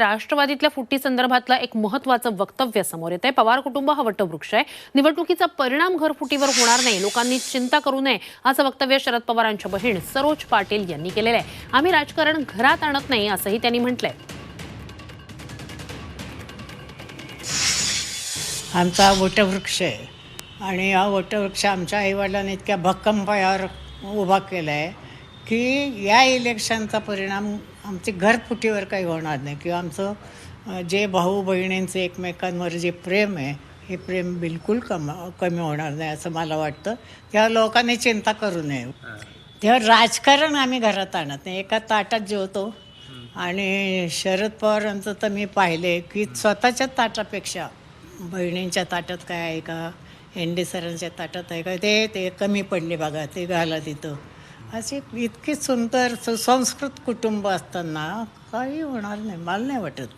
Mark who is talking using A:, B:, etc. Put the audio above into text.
A: राष्ट्रवादीतल्या फुटी संदर्भातलं एक महत्वाचं वक्तव्य समोर येत आहे पवार कुटुंब हा वटवृक्ष आहे. निवडणुकीचा परिणाम घरफुटीवर होणार नाही. लोकांनी चिंता करू नये असं वक्तव्य शरद पवारांच्या बहीण सरोज पाटील यांनी केलेलं आहे. आम्ही राजकारण घरात आणत नाही असंही त्यांनी म्हटलंय.
B: आमचा वटवृक्ष आहे. आणि हा वटवृक्ष आमच्या आईवडिलांनी इतक्या भक्कम पायावर उभा केला आहे की या इलेक्शनचा परिणाम आमचे घरफुटीवर काही होणार नाही. किंवा आमचं जे भाऊ बहिणींचं एकमेकांवर जे प्रेम आहे हे प्रेम बिलकुल कम कमी होणार नाही असं मला वाटतं. तेव्हा लोकांनी चिंता करू नये. तेव्हा राजकारण आम्ही घरात आणत नाही. एका ताटात जेवतो. आणि शरद पवारांचं तर मी पाहिले की स्वतःच्या ताटापेक्षा बहिणींच्या ताटात काय आहे का एन डी सरांच्या ताटात आहे का ते ते कमी पडले बघा ते घाला तिथं. असे इतकी सुंदर सुसंस्कृत कुटुंब असताना काही होणार नाही मला नाही वाटत.